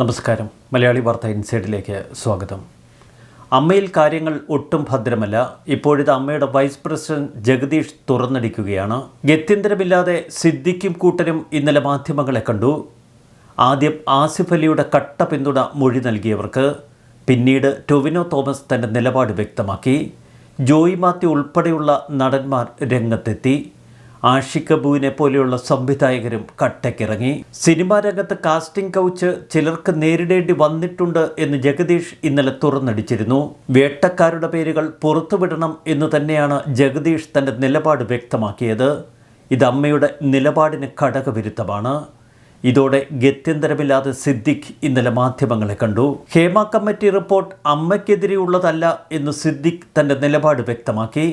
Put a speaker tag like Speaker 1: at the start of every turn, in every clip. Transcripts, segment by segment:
Speaker 1: നമസ്കാരം. മലയാളി വാർത്ത ഇൻസൈഡിലേക്ക് സ്വാഗതം. അമ്മയിൽ കാര്യങ്ങൾ ഒട്ടും ഭദ്രമല്ല. ഇപ്പോഴത്തെ അമ്മയുടെ വൈസ് പ്രസിഡന്റ് ജഗദീഷ് തുറന്നടിക്കുകയാണ്. ഗത്യന്തരമില്ലാതെ സിദ്ദിഖും കൂട്ടരും ഇന്നലെ മാധ്യമങ്ങളെ കണ്ടു. ആദ്യം ആസിഫ് അലിയുടെ കട്ട പിന്തുണ മൊഴി നൽകിയവർക്ക് പിന്നീട് ടൊവിനോ തോമസ് തന്റെ നിലപാട് വ്യക്തമാക്കി. ജോയി മാത്യു ഉൾപ്പെടെയുള്ള നടന്മാർ രംഗത്തെത്തി. ആഷിക് കപൂവിനെ പോലെയുള്ള സംവിധായകരും കട്ടക്കിറങ്ങി. സിനിമാ രംഗത്ത് കാസ്റ്റിംഗ് കൗച്ച് ചിലർക്ക് നേരിടേണ്ടി വന്നിട്ടുണ്ട് എന്ന് ജഗദീഷ് ഇന്നലെ തുറന്നടിച്ചിരുന്നു. വേട്ടക്കാരുടെ പേരുകൾ പുറത്തുവിടണം എന്ന് തന്നെയാണ് ജഗദീഷ് തന്റെ നിലപാട് വ്യക്തമാക്കിയത്. ഇത് അമ്മയുടെ നിലപാടിന് ഘടകവിരുദ്ധമാണ് ഇതോടെ ഗത്യന്തരമില്ലാതെ സിദ്ദിഖ് ഇന്നലെ മാധ്യമങ്ങളെ കണ്ടു. ഹേമ കമ്മിറ്റി റിപ്പോർട്ട് അമ്മയ്ക്കെതിരെയുള്ളതല്ല എന്ന് സിദ്ദിഖ് തന്റെ നിലപാട് വ്യക്തമാക്കി.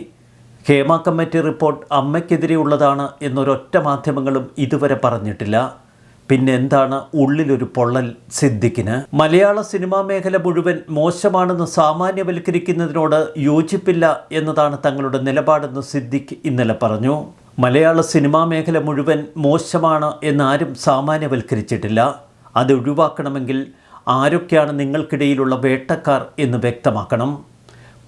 Speaker 1: ഹേമ കമ്മിറ്റി റിപ്പോർട്ട് അമ്മയ്ക്കെതിരെയുള്ളതാണ് എന്നൊരൊറ്റ മാധ്യമങ്ങളും ഇതുവരെ പറഞ്ഞിട്ടില്ല. പിന്നെ എന്താണ് ഉള്ളിലൊരു പൊള്ളൽ സിദ്ദിഖിന്? മലയാള സിനിമാ മേഖല മുഴുവൻ മോശമാണെന്ന് സാമാന്യവൽക്കരിക്കുന്നതിനോട് യോജിപ്പില്ല എന്നതാണ് തങ്ങളുടെ നിലപാടെന്ന് സിദ്ദിഖ് ഇന്നലെ പറഞ്ഞു. മലയാള സിനിമാ മേഖല മുഴുവൻ മോശമാണ് എന്നാരും സാമാന്യവൽക്കരിച്ചിട്ടില്ല. അത് ഒഴിവാക്കണമെങ്കിൽ ആരൊക്കെയാണ് നിങ്ങൾക്കിടയിലുള്ള വേട്ടക്കാർ എന്ന് വ്യക്തമാക്കണം.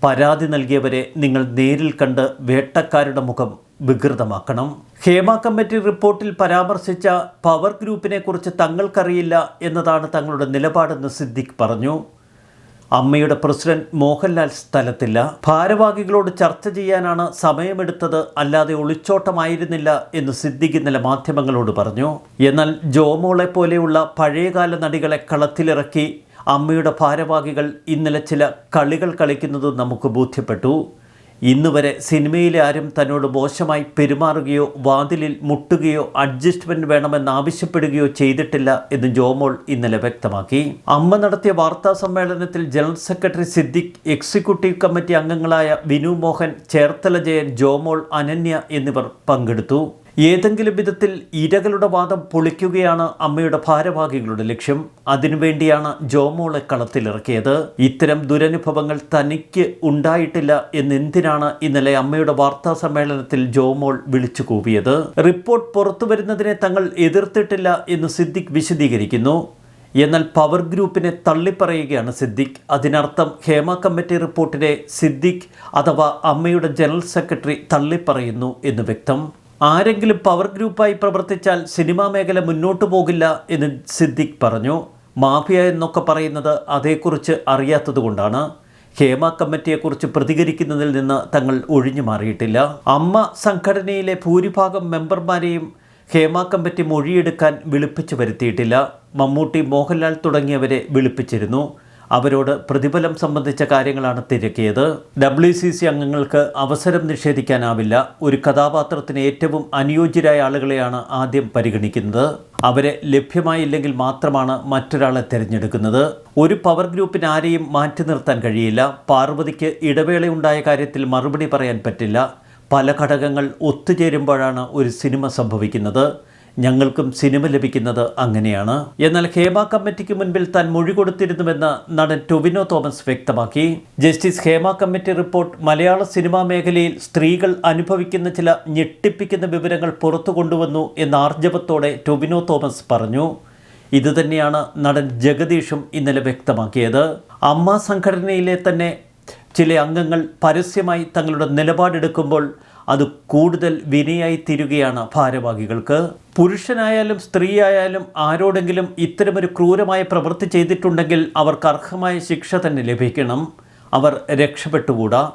Speaker 1: പരാതി നൽകിയവരെ നിങ്ങൾ നേരിൽ കണ്ട് വേട്ടക്കാരുടെ മുഖം വികൃതമാക്കണം. ഹേമ കമ്മിറ്റി റിപ്പോർട്ടിൽ പരാമർശിച്ച പവർ ഗ്രൂപ്പിനെക്കുറിച്ച് തങ്ങൾക്കറിയില്ല എന്നതാണ് തങ്ങളുടെ നിലപാടെന്ന് സിദ്ദിഖ് പറഞ്ഞു. അമ്മയുടെ പ്രസിഡന്റ് മോഹൻലാൽ സ്ഥലത്തില്ല. ഭാരവാഹികളോട് ചർച്ച ചെയ്യാനാണ് സമയമെടുത്തത് അല്ലാതെ ഒളിച്ചോട്ടമായിരുന്നില്ല എന്ന് സിദ്ദിഖ് ഇന്നലെ മാധ്യമങ്ങളോട് പറഞ്ഞു. എന്നാൽ ജോമോളെ പോലെയുള്ള പഴയകാല നടികളെ കളത്തിലിറക്കി അമ്മയുടെ ഭാരവാഹികൾ ഇന്നലെ ചില കളികൾ കളിക്കുന്നതും നമുക്ക് ബോധ്യപ്പെട്ടു. ഇന്ന് വരെ സിനിമയിലെ ആരും തന്നോട് മോശമായി പെരുമാറുകയോ വാതിലിൽ മുട്ടുകയോ അഡ്ജസ്റ്റ്മെന്റ് വേണമെന്നാവശ്യപ്പെടുകയോ ചെയ്തിട്ടില്ല എന്ന് ജോമോൾ ഇന്നലെ വ്യക്തമാക്കി. അമ്മ നടത്തിയ വാർത്താ സമ്മേളനത്തിൽ general secretary Siddique executive committee അംഗങ്ങളായ വിനു മോഹൻ ചേർത്തല ജയൻ ജോമോൾ അനന്യ എന്നിവർ പങ്കെടുത്തു. ഏതെങ്കിലും വിധത്തിൽ ഇരകളുടെ വാദം പൊളിക്കുകയാണ് അമ്മയുടെ ഭാരവാഹികളുടെ ലക്ഷ്യം. അതിനുവേണ്ടിയാണ് ജോമോളെ കളത്തിലിറക്കിയത്. ഇത്തരം ദുരനുഭവങ്ങൾ തനിക്ക് ഉണ്ടായിട്ടില്ല എന്നെന്തിനാണ് ഇന്നലെ അമ്മയുടെ വാർത്താ സമ്മേളനത്തിൽ ജോമോൾ വിളിച്ചു കൂവിയത്? റിപ്പോർട്ട് പുറത്തുവരുന്നതിനെ തങ്ങൾ എതിർത്തിട്ടില്ല എന്ന് സിദ്ദിഖ് വിശദീകരിക്കുന്നു. എന്നാൽ പവർ ഗ്രൂപ്പിനെ തള്ളിപ്പറയുകയാണ് സിദ്ദിഖ്. അതിനർത്ഥം ഹേമ കമ്മിറ്റി റിപ്പോർട്ടിനെ സിദ്ദിഖ് അഥവാ അമ്മയുടെ ജനറൽ സെക്രട്ടറി തള്ളിപ്പറയുന്നു എന്ന് വ്യക്തം. ആരെങ്കിലും പവർ ഗ്രൂപ്പായി പ്രവർത്തിച്ചാൽ സിനിമാ മേഖല മുന്നോട്ടു പോകില്ല എന്ന് സിദ്ദിഖ് പറഞ്ഞു. മാഫിയ എന്നൊക്കെ പറയുന്നത് അതേക്കുറിച്ച് അറിയാത്തതുകൊണ്ടാണ് ഹേമ കമ്മിറ്റിയെക്കുറിച്ച് പ്രതികരിക്കുന്നതിൽ നിന്ന് തങ്ങൾ ഒഴിഞ്ഞു മാറിയിട്ടില്ല. അമ്മ സംഘടനയിലെ ഭൂരിഭാഗം മെമ്പർമാരെയും ഹേമ കമ്മിറ്റി മൊഴിയെടുക്കാൻ വിളിപ്പിച്ചു വരുത്തിയിട്ടില്ല. മമ്മൂട്ടി മോഹൻലാൽ തുടങ്ങിയവരെ വിളിപ്പിച്ചിരുന്നു. അവരോട് പ്രതിഫലം സംബന്ധിച്ച കാര്യങ്ങളാണ് തിരക്കിയത്. ഡബ്ല്യു സി സി അംഗങ്ങൾക്ക് അവസരം നിഷേധിക്കാനാവില്ല. ഒരു കഥാപാത്രത്തിന് ഏറ്റവും അനുയോജ്യരായ ആളുകളെയാണ് ആദ്യം പരിഗണിക്കുന്നത്. അവരെ ലഭ്യമായില്ലെങ്കിൽ മാത്രമാണ് മറ്റൊരാളെ തിരഞ്ഞെടുക്കുന്നത്. ഒരു പവർ ഗ്രൂപ്പിന് ആരെയും മാറ്റി നിർത്താൻ കഴിയില്ല. പാർവതിക്ക് ഇടവേളയുണ്ടായ കാര്യത്തിൽ മറുപടി പറയാൻ പറ്റില്ല. പല ഘടകങ്ങൾ ഒത്തുചേരുമ്പോഴാണ് ഒരു സിനിമ സംഭവിക്കുന്നത്. ഞങ്ങൾക്കും സിനിമ ലഭിക്കുന്നത് അങ്ങനെയാണ്. എന്നാൽ ഹേമ കമ്മിറ്റിക്ക് മുൻപിൽ താൻ മൊഴി കൊടുത്തിരുന്നുവെന്ന് നടൻ ടൊവിനോ തോമസ് വ്യക്തമാക്കി. Justice Hema committee report Malayala cinema മേഖലയിൽ സ്ത്രീകൾ അനുഭവിക്കുന്ന ചില ഞെട്ടിപ്പിക്കുന്ന വിവരങ്ങൾ പുറത്തു കൊണ്ടുവന്നു എന്ന ആർജവത്തോടെ ടൊവിനോ തോമസ് പറഞ്ഞു. ഇതുതന്നെയാണ് നടൻ ജഗദീഷും ഇന്നലെ വ്യക്തമാക്കിയത്. അമ്മ സംഘടനയിലെ തന്നെ ചില അംഗങ്ങൾ പരസ്യമായി തങ്ങളുടെ നിലപാടെടുക്കുമ്പോൾ അത് കൂടുതൽ വിനയായി തീരുകയാണ് ഭാരവാഹികൾക്ക്. പുരുഷനായാലും സ്ത്രീയായാലും ആരോടെങ്കിലും ഇത്തരമൊരു ക്രൂരമായ പ്രവൃത്തി ചെയ്തിട്ടുണ്ടെങ്കിൽ അവർക്ക് അർഹമായ ശിക്ഷ തന്നെ ലഭിക്കണം. അവർ രക്ഷപ്പെട്ടുകൂടാ.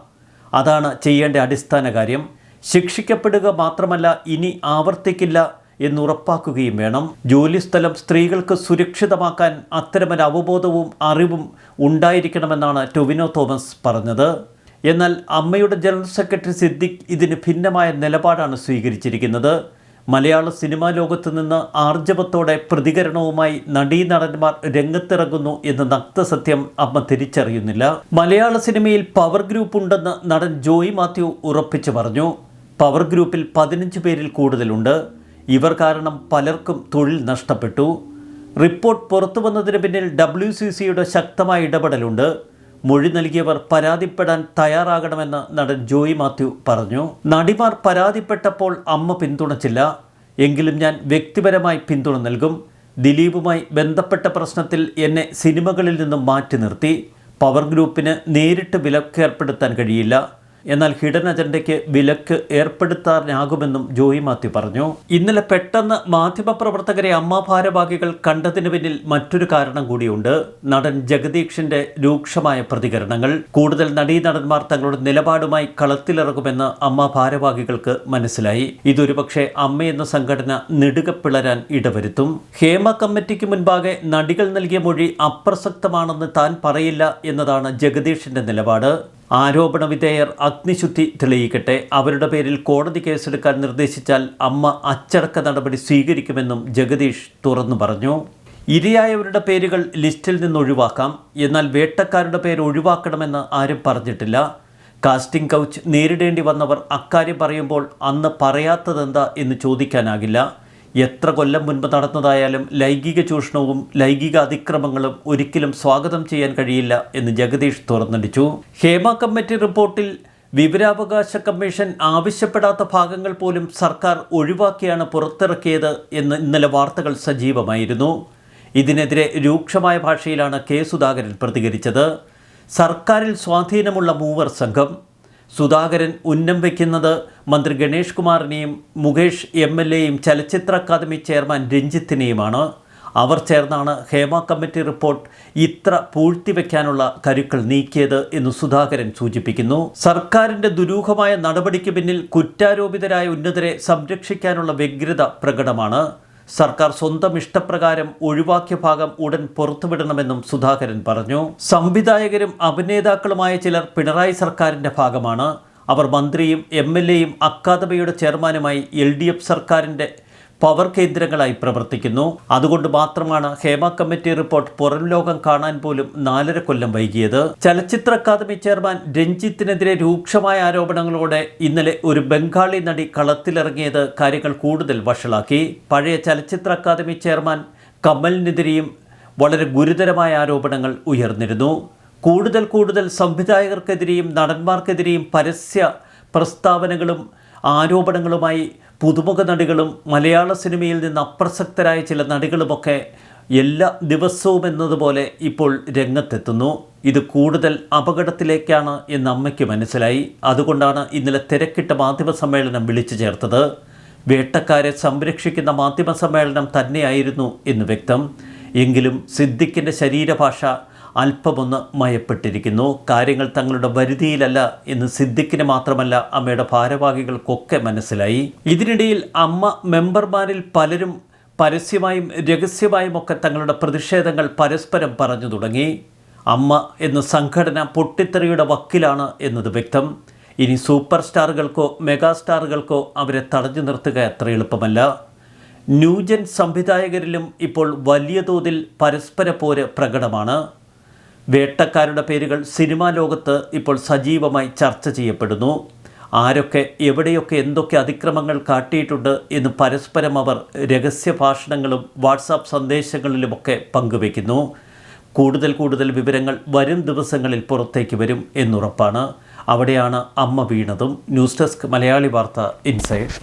Speaker 1: അതാണ് ചെയ്യേണ്ട അടിസ്ഥാന കാര്യം. ശിക്ഷിക്കപ്പെടുക മാത്രമല്ല ഇനി ആവർത്തിക്കില്ല എന്നുറപ്പാക്കുകയും വേണം. ജോലിസ്ഥലം സ്ത്രീകൾക്ക് സുരക്ഷിതമാക്കാൻ അത്തരമൊരു അവബോധവും അറിവും ഉണ്ടായിരിക്കണമെന്നാണ് ടൊവിനോ തോമസ് പറഞ്ഞത്. എന്നാൽ അമ്മയുടെ ജനറൽ സെക്രട്ടറി സിദ്ദിഖ് ഇതിന് ഭിന്നമായ നിലപാടാണ് സ്വീകരിച്ചിരിക്കുന്നത്. മലയാള സിനിമാ ലോകത്ത് നിന്ന് ആർജവത്തോടെ പ്രതികരണവുമായി നടീനടന്മാർ രംഗത്തിറങ്ങുന്നു എന്ന നക്തസത്യം അമ്മ തിരിച്ചറിയുന്നില്ല. മലയാള സിനിമയിൽ പവർ ഗ്രൂപ്പ് ഉണ്ടെന്ന് നടൻ ജോയി മാത്യു ഉറപ്പിച്ചു പറഞ്ഞു. പവർ ഗ്രൂപ്പിൽ പതിനഞ്ച് പേരിൽ കൂടുതലുണ്ട്. ഇവർ കാരണം പലർക്കും തൊഴിൽ നഷ്ടപ്പെട്ടു. റിപ്പോർട്ട് പുറത്തു വന്നതിന് പിന്നിൽ ഡബ്ല്യു ശക്തമായ ഇടപെടലുണ്ട്. മൊഴി നൽകിയവർ പരാതിപ്പെടാൻ തയ്യാറാകണമെന്ന് നടൻ ജോയി മാത്യു പറഞ്ഞു. നടിമാർ പരാതിപ്പെട്ടപ്പോൾ അമ്മ പിന്തുണച്ചില്ല. എങ്കിലും ഞാൻ വ്യക്തിപരമായി പിന്തുണ നൽകും. ദിലീപുമായി ബന്ധപ്പെട്ട പ്രശ്നത്തിൽ എന്നെ സിനിമകളിൽ നിന്നും മാറ്റി നിർത്തി. പവർ ഗ്രൂപ്പിന് നേരിട്ട് വിലക്കേർപ്പെടുത്താൻ കഴിയില്ല. എന്നാൽ ഹിഡൻ അജണ്ടയ്ക്ക് വിലക്ക് ഏർപ്പെടുത്താനാകുമെന്നും ജോയി മാത്യു പറഞ്ഞു. ഇന്നലെ പെട്ടെന്ന് മാധ്യമപ്രവർത്തകരെ അമ്മ ഭാരവാഹികൾ കണ്ടതിന് പിന്നിൽ മറ്റൊരു കാരണം കൂടിയുണ്ട്. നടൻ ജഗദീഷിന്റെ രൂക്ഷമായ പ്രതികരണങ്ങൾ. കൂടുതൽ നടീനടന്മാർ തങ്ങളുടെ നിലപാടുമായി കളത്തിലിറങ്ങുമെന്ന് അമ്മ ഭാരവാഹികൾക്ക് മനസ്സിലായി. ഇതൊരുപക്ഷെ അമ്മയെന്ന സംഘടന നെടുക പിളരാൻ ഇടവരുത്തും. ഹേമ കമ്മിറ്റിക്ക് മുൻപാകെ നടികൾ നൽകിയ മൊഴി അപ്രസക്തമാണെന്ന് താൻ പറയില്ല എന്നതാണ് ജഗദീഷിന്റെ നിലപാട്. ആരോപണ വിധേയർ അഗ്നിശുദ്ധി തെളിയിക്കട്ടെ. അവരുടെ പേരിൽ കോടതി കേസെടുക്കാൻ നിർദ്ദേശിച്ചാൽ അമ്മ അച്ചടക്ക നടപടി സ്വീകരിക്കുമെന്നും ജഗദീഷ് തുറന്നു പറഞ്ഞു. ഇരയായവരുടെ പേരുകൾ ലിസ്റ്റിൽ നിന്ന് ഒഴിവാക്കാം എന്നാൽ വേട്ടക്കാരുടെ പേര് ഒഴിവാക്കണമെന്ന് ആരും പറഞ്ഞിട്ടില്ല. കാസ്റ്റിംഗ് കൗച്ച് നേരിടേണ്ടി വന്നവർ അക്കാര്യം പറയുമ്പോൾ അന്ന് പറയാത്തതെന്താ എന്ന് ചോദിക്കാനാകില്ല. എത്ര കൊല്ലം മുൻപ് നടന്നതായാലും ലൈംഗിക ചൂഷണവും ലൈംഗിക അതിക്രമങ്ങളും ഒരിക്കലും സ്വാഗതം ചെയ്യാൻ കഴിയില്ല എന്ന് ജഗദീഷ് തുറന്നടിച്ചു. ഹേമ കമ്മിറ്റി റിപ്പോർട്ടിൽ വിവരാവകാശ കമ്മീഷൻ ആവശ്യപ്പെടാത്ത ഭാഗങ്ങൾ പോലും സർക്കാർ ഒഴിവാക്കിയാണ് പുറത്തിറക്കിയത് എന്ന് ഇന്നലെ വാർത്തകൾ സജീവമായിരുന്നു. ഇതിനെതിരെ രൂക്ഷമായ ഭാഷയിലാണ് കെ സുധാകരൻ പ്രതികരിച്ചത്. സർക്കാരിൽ സ്വാധീനമുള്ള മൂവർ സംഘം സുധാകരൻ ഉന്നം വയ്ക്കുന്നത് മന്ത്രി ഗണേഷ് കുമാറിനെയും മുകേഷ് എം എൽ എയും ചലച്ചിത്ര അക്കാദമി ചെയർമാൻ രഞ്ജിത്തിനെയുമാണ്. അവർ ചേർന്നാണ് ഹേമ കമ്മിറ്റി റിപ്പോർട്ട് ഇത്ര പൂഴ്ത്തിവെക്കാനുള്ള കരുക്കൾ നീക്കിയത് എന്ന് സുധാകരൻ സൂചിപ്പിക്കുന്നു. സർക്കാരിന്റെ ദുരൂഹമായ നടപടിക്ക് പിന്നിൽ കുറ്റാരോപിതരായ ഉന്നതരെ സംരക്ഷിക്കാനുള്ള വ്യഗ്രത പ്രകടമാണ്. സർക്കാർ സ്വന്തം ഇഷ്ടപ്രകാരം ഒഴിവാക്കിയ ഭാഗം ഉടൻ പുറത്തുവിടണമെന്നും സുധാകരൻ പറഞ്ഞു. സംവിധായകരും അഭിനേതാക്കളുമായ ചിലർ പിണറായി സർക്കാരിന്റെ ഭാഗമാണ്. അവർ മന്ത്രിയും എം എൽ എയും അക്കാദമിയുടെ ചെയർമാനുമായി എൽ ഡി എഫ് സർക്കാരിന്റെ പവർ കേന്ദ്രങ്ങളായി പ്രവർത്തിക്കുന്നു. അതുകൊണ്ട് മാത്രമാണ് ഹേമ കമ്മിറ്റി റിപ്പോർട്ട് പുറം ലോകം കാണാൻ പോലും നാലര കൊല്ലം വൈകിയത്. ചലച്ചിത്ര അക്കാദമി ചെയർമാൻ രഞ്ജിത്തിനെതിരെ രൂക്ഷമായ ആരോപണങ്ങളോടെ ഇന്നലെ ഒരു ബംഗാളി നടി കളത്തിലിറങ്ങിയത് കാര്യങ്ങൾ കൂടുതൽ വഷളാക്കി. പഴയ ചലച്ചിത്ര അക്കാദമി ചെയർമാൻ കമലിനെതിരെയും വളരെ ഗുരുതരമായ ആരോപണങ്ങൾ ഉയർന്നിരുന്നു. കൂടുതൽ കൂടുതൽ സംവിധായകർക്കെതിരെയും നടന്മാർക്കെതിരെയും പരസ്യ പ്രസ്താവനകളും ആരോപണങ്ങളുമായി പുതുമുഖ നടികളും മലയാള സിനിമയിൽ നിന്ന് അപ്രസക്തരായ ചില നടികളുമൊക്കെ എല്ലാ ദിവസവും എന്നതുപോലെ ഇപ്പോൾ രംഗത്തെത്തുന്നു. ഇത് കൂടുതൽ അപകടത്തിലേക്കാണ് എന്ന് അമ്മയ്ക്ക് മനസ്സിലായി. അതുകൊണ്ടാണ് ഇന്നലെ തിരക്കിട്ട മാധ്യമ സമ്മേളനം വിളിച്ചു ചേർത്തത്. വേട്ടക്കാരെ സംരക്ഷിക്കുന്ന മാധ്യമ സമ്മേളനം തന്നെയായിരുന്നു എന്ന് വ്യക്തം. എങ്കിലും സിദ്ദിഖിന്റെ ശരീരഭാഷ അല്പമൊന്ന് മയപ്പെട്ടിരിക്കുന്നു. കാര്യങ്ങൾ തങ്ങളുടെ വരുതിയിലല്ല എന്ന് സിദ്ദിഖിന് മാത്രമല്ല അമ്മയുടെ ഭാരവാഹികൾക്കൊക്കെ മനസ്സിലായി. ഇതിനിടയിൽ അമ്മ മെമ്പർമാരിൽ പലരും പരസ്യമായും രഹസ്യമായും ഒക്കെ തങ്ങളുടെ പ്രതിഷേധങ്ങൾ പരസ്പരം പറഞ്ഞു തുടങ്ങി. അമ്മ എന്ന സംഘടന പൊട്ടിത്തെറിയുടെ വക്കിലാണ് എന്നത് വ്യക്തം. ഇനി സൂപ്പർ സ്റ്റാറുകൾക്കോ മെഗാ സ്റ്റാറുകൾക്കോ അവരെ തടഞ്ഞു നിർത്തുക അത്ര എളുപ്പമല്ല. ന്യൂജൻ സംവിധായകരിലും ഇപ്പോൾ വലിയ തോതിൽ പരസ്പര പോര് പ്രകടമാണ്. വേട്ടക്കാരുടെ പേരുകൾ സിനിമാ ലോകത്ത് ഇപ്പോൾ സജീവമായി ചർച്ച ചെയ്യപ്പെടുന്നു. ആരൊക്കെ എവിടെയൊക്കെ എന്തൊക്കെ അതിക്രമങ്ങൾ കാട്ടിയിട്ടുണ്ട് എന്ന് പരസ്പരം അവർ രഹസ്യ ഭാഷണങ്ങളും വാട്സാപ്പ് സന്ദേശങ്ങളിലുമൊക്കെ പങ്കുവയ്ക്കുന്നു. കൂടുതൽ കൂടുതൽ വിവരങ്ങൾ വരും ദിവസങ്ങളിൽ പുറത്തേക്ക് വരും എന്നുറപ്പാണ്. അവിടെയാണ് അമ്മ വീണതും. ന്യൂസ് ഡെസ്ക് മലയാളി വാർത്ത ഇൻസൈഡ്.